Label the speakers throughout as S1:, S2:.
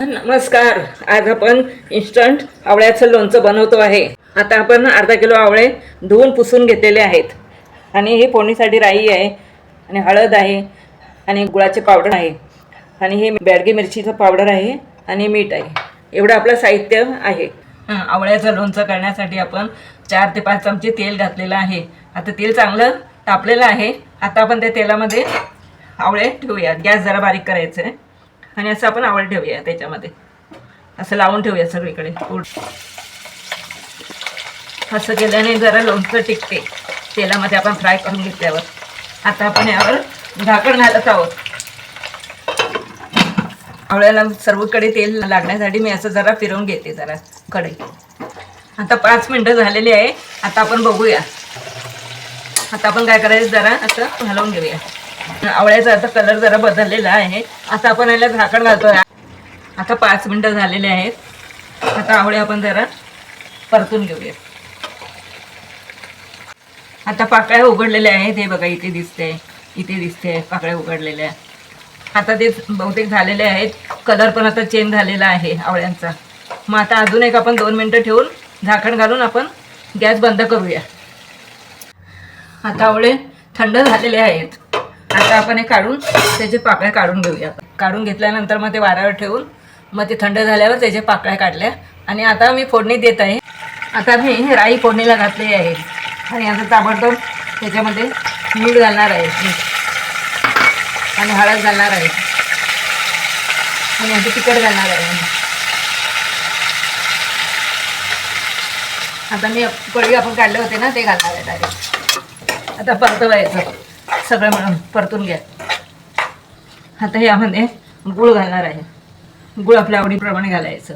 S1: नमस्कार. आज आपण इन्स्टंट आवळ्याचं लोणचं बनवतो आहे. आता आपण अर्धा किलो आवळे धुवून पुसून घेतलेले आहेत. आणि हे फोडणीसाठी राई आहे आणि हळद आहे आणि गुळाचे पावडर आहे. आणि हे बॅडगी मिरचीचं पावडर आहे आणि मीठ आहे. एवढं आपलं साहित्य आहे. आवळ्याचं लोणचं करण्यासाठी आपण चार ते पाच चमचे तेल घातलेलं आहे. आता तेल चांगलं तापलेलं आहे. आता आपण त्या तेलामध्ये आवळे ठेवूया गॅस जरा बारीक करायचं आहे आणि असं आपण आवड ठेवूया त्याच्यामध्ये. असं लावून ठेवूया सगळीकडे. उड- असं केल्याने जरा लोणचं टिकते. तेलामध्ये आपण फ्राय करून घेतल्यावर. आता आपण यावर झाकण घालत आहोत. आवळ्याला सर्वकडे तेल लागण्यासाठी मी असं जरा फिरवून घेते जरा कडे आता पाच मिनटं झालेली आहे. आता आपण बघूया. आता आपण काय करायचं जरा असं घालवून घेऊया. आवळ्याचा आता कलर जरा बदललेला आहे. आता आपण याला झाकण घालतोय. आता पाच मिनटं झालेले आहेत. आता आवळे आपण जरा परतून घेऊया आता पाकळ्या उघडलेल्या आहेत. हे बघा इथे दिसते. इथे दिसते पाकळ्या उघडलेल्या. आता ते बहुतेक झालेले आहेत. कलर पण आता चेंज झालेला आहे आवळ्यांचा. मग आता अजून एक आपण दोन मिनटं ठेवून झाकण घालून आपण गॅस बंद करूया. आता आवळे थंड झालेले आहेत. आता आपण हे काढून त्याचे पाकळ्या काढून घेऊया काढून घेतल्यानंतर मग ते वाऱ्यावर ठेवून मग ते थंड झाल्यावर त्याचे पाकळ्या काढल्या. आणि आता मी फोडणी देत आहे. आता मी राई फोडणीला घातली आहे. आणि आता ताबडतोब त्याच्यामध्ये मीठ घालणार आहे. आणि हळद घालणार आहे. आणि आता तिखट घालणार आहे. आता मी पळी आपण काढले होते ना ते घालणार आहे डायरेक्ट आता परतवायचं. सगळं मिळून परतून घ्या. आता यामध्ये गुळ घालणार आहे. गुळ आपल्या आवडीप्रमाणे घालायचं.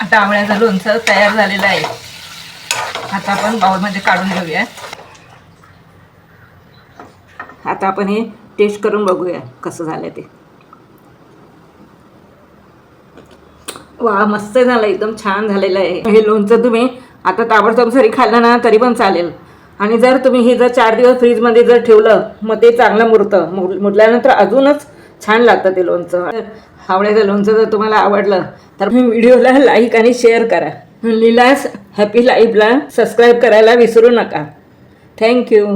S1: आता आवळ्याचं लोणचं तयार झालेलं आहे. आता आपण बाउलमध्ये काढून घेऊया. आता आपण हे टेस्ट करून बघूया कसं झालं ते. वा मस्त झालं एकदम छान झालेलं आहे. हे लोणचं तुम्ही आता ताबडतोब जरी खाल्लं ना तरी पण चालेल. आणि जर तुम्ही हे जर चार दिवस फ्रीजमध्ये जर ठेवलं मग ते चांगलं मुरतं. मुरल्यानंतर अजूनच छान लागतं ते लोणचं. आवडायचं लोणचं जर तुम्हाला आवडलं तर तुम्ही व्हिडिओला लाईक आणि शेअर करा. लीलास हॅपी लाईफला सबस्क्राईब करायला विसरू नका. थँक्यू